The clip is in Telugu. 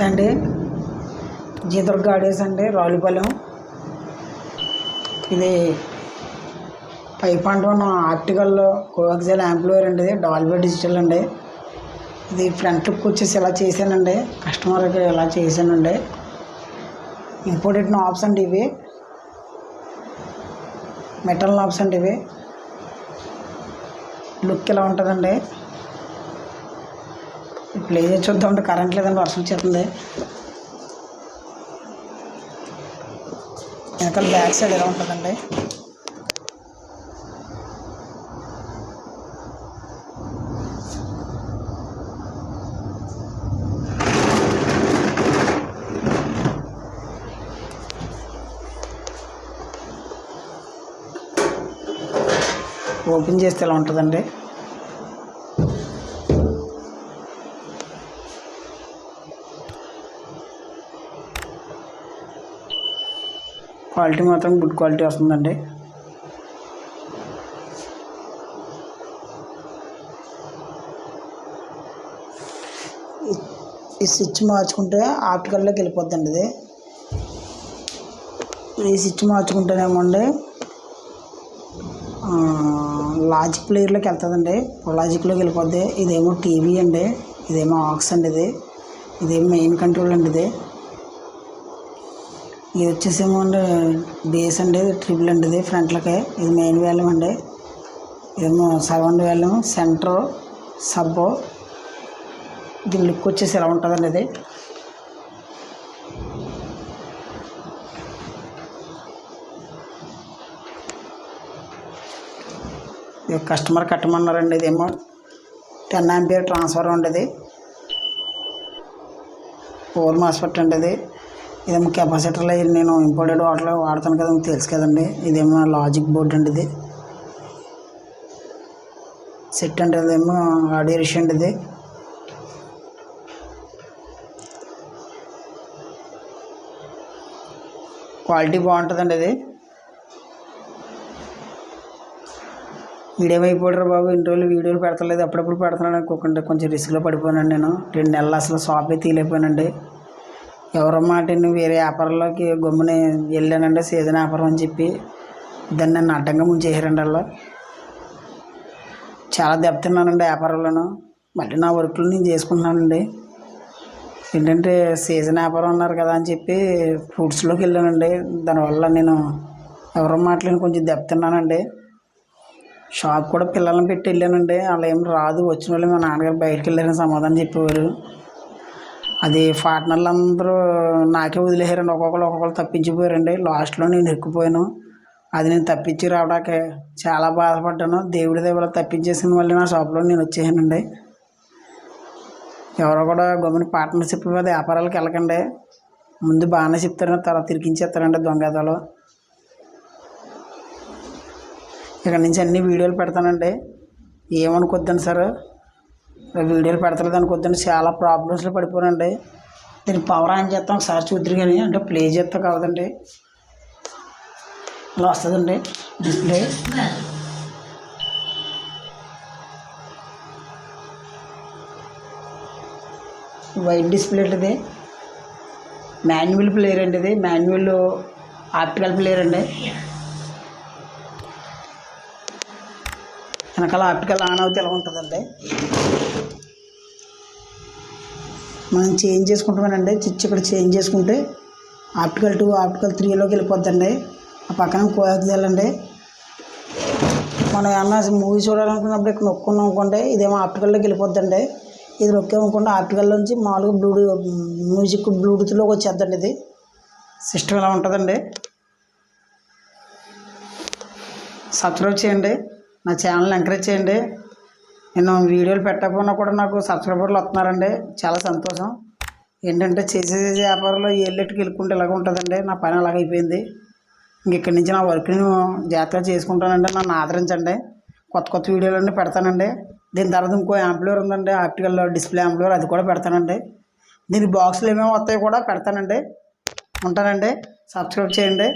నమస్తే అండి జీదుర్గ ఆడియోస్ అండి రావులపాలెం ఇది పై అంటున్న ఆర్టికల్లో కోఆక్సిల్ యాంప్లోయర్ అండి ఇది డాల్బే డిజిటల్ అండి. ఇది ఫ్రంట్ లుక్ వచ్చేసి ఇలా చేశానండి కస్టమర్కి ఇలా చేశానండి. ఇంపోర్టెడ్ నాబ్స్ అండి ఇవి. మెటల్ నాబ్స్ అండి ఇవి. లుక్ ఇలా ఉంటుందండి? ప్లే చేసి చూద్దామంటే కరెంట్ లేదండి వర్షం చేస్తుంది. వెనకాల బ్యాక్ సైడ్ ఎలా ఉంటుందండి? ఓపెన్ చేస్తే ఎలా ఉంటుందండి? క్వాలిటీ మాత్రం గుడ్ క్వాలిటీ వస్తుందండి. ఈ- స్విచ్ మార్చుకుంటే ఆప్టికల్లోకి వెళ్ళిపోద్దండి ఇది. ఈ స్విచ్ మార్చుకుంటేనేమో అండి లాజిక్ ప్లేయర్లోకి వెళ్తుందండి. లాజిక్లోకి వెళ్ళిపోద్ది. ఇదేమో టీవీ అండి ఇదేమో ఆక్స్ అండి ఇది. ఇదేమో మెయిన్ కంట్రోల్ అండి ఇది. ఇది వచ్చేసేమో అండి బేస్ అండి ఇది ట్రిపుల్ అండి ఇది ఫ్రంట్లకే ఇది మెయిన్ వేలం అండి. ఇదేమో సరౌండ్ వేలం సెంటర్ సబ్బు దీని లుక్ వచ్చేసి ఎలా ఉంటుందండి ఇది? ఇది కస్టమర్ కట్టమన్నారండి ఇదేమో టెన్ ఆంపియర్ ట్రాన్స్ఫర్ ఉండేది. ఫోర్ మాస్ఫెట్ ఉండేది. ఇది ఇదేమో కెపాసిటర్లో నేను ఇంపోర్టెడ్ వాటర్ వాడతాను కదా మీకు తెలుసు కదండి. ఇదేమో లాజిక్ బోర్డ్ అండి ఇది. సెట్ అంటే ఇదేమో ఆడియో రిష్ అండి ఇది. క్వాలిటీ బాగుంటుందండి ఇది. మీడియం అయిపోయారు బాబు ఇన్ని రోజులు వీడియోలు పెడతలేదు అప్పుడప్పుడు పెడుతున్నాను అనుకోకుండా. కొంచెం రిస్క్లో పడిపోయానండి నేను. రెండు నెలలు అసలు షాపే తీయలేకపోయానండి. ఎవరో మాటని వేరే వ్యాపారంలోకి గమ్మున వెళ్ళానండి సీజన్ వ్యాపారం అని చెప్పి దాన్ని నన్ను అడ్డంగా ముంచేసారండి వాళ్ళు. చాలా దెబ్బతిన్నానండి వ్యాపారంలోనూ. మళ్ళీ నా వర్క్లు నేను చేసుకుంటున్నానండి. ఏంటంటే సీజన్ వ్యాపారం అన్నారు కదా అని చెప్పి ఫ్రూట్స్లోకి వెళ్ళానండి. దానివల్ల నేను ఎవరో మాటలను కొంచెం దెబ్బతిన్నానండి షాప్ కూడా పిల్లల్ని పెట్టి వెళ్ళానండి. వాళ్ళు ఏం రాదు. వచ్చిన వాళ్ళు మా నాన్నగారు బయటకు వెళ్ళారని సమాధానం చెప్పేవారు. అది పార్ట్నర్లు అందరూ నాకే వదిలేసారండి ఒక్కొక్కరు ఒక్కొక్కరు తప్పించిపోయారండి. లాస్ట్లో నేను ఎక్కిపోయాను అది నేను తప్పించి రావడానికి చాలా బాధపడ్డాను. దేవుడి దేవుడు తప్పించేసిన మళ్ళీ నా షాప్లో నేను వచ్చేసానండి. ఎవరో కూడా గమ్ముని పార్ట్నర్షిప్ మీద వ్యాపారాలకు వెళ్ళకండి. ముందు బాగానే చెప్తారు తర్వాత తిరిగించేస్తారండి దొంగతలు ఇక్కడ నుంచి అన్ని వీడియోలు పెడతానండి. ఏమనుకోద్దండి సార్? వీడియోలు పెడతలేదు అనుకోద్దండి. చాలా ప్రాబ్లమ్స్లో పడిపోనండి. దీన్ని పవర్ ఆన్ చేస్తాం. ఒకసారి చూద్దరు కానీ అంటే ప్లే చేస్తా కాదండి. అలా వస్తుందండి. డిస్ప్లే వైట్ డిస్ప్లే ఇది. మాన్యువల్ ప్లేయర్ అండి ఇది. మాన్యువల్ ఆప్టికల్ ప్లేయర్ అండి. వెనకాల ఆప్టికల్ ఆన్ అవుతే ఎలా ఉంటుందండి? మనం చేంజ్ చేసుకుంటామనండి. చిచ్చు ఇక్కడ చేంజ్ చేసుకుంటే ఆప్టికల్ టూ ఆప్టికల్ త్రీలోకి వెళ్ళిపోద్దండి. ఆ పక్కన కోయాక్సిల్ తెలండి మనం ఏమన్నా మూవీ చూడాలనుకున్నప్పుడు ఇక్కడ నొక్కున్నాం అనుకోండి ఇదేమో ఆప్టికల్లోకి వెళ్ళిపోద్దండి. ఇది నొక్కేమనుకుంటే ఆప్టికల్ నుంచి మామూలుగా బ్లూటూ మ్యూజిక్ బ్లూటూత్లోకి వచ్చేద్దండి ఇది. సిస్టమ్ ఎలా ఉంటుందండి? సబ్స్క్రైబ్ చేయండి. నా ఛానల్ని ఎంకరేజ్ చేయండి. నేను వీడియోలు పెట్టకపోయినా కూడా నాకు సబ్స్క్రైబర్లు వస్తున్నారండి. చాలా సంతోషం. ఏంటంటే చేసే చేసే వ్యాపారంలో ఏళ్ళెట్టుకు వెళ్ళుకుంటే ఇలాగ ఉంటుందండి. నా పని అలాగ అయిపోయింది. ఇంక ఇక్కడి నుంచి నా వర్క్ని జాగ్రత్తగా చేసుకుంటానండి. నన్ను ఆదరించండి. కొత్త కొత్త వీడియోలన్నీ పెడతానండి. దీని తర్వాత ఇంకో యాంప్లియర్ ఉందండి. ఆప్టికల్ డిస్ప్లే యాంప్లియర్ అది కూడా పెడతానండి. దీని బాక్సులు ఏమేమి వస్తాయో కూడా పెడతానండి. ఉంటానండి. సబ్స్క్రైబ్ చేయండి.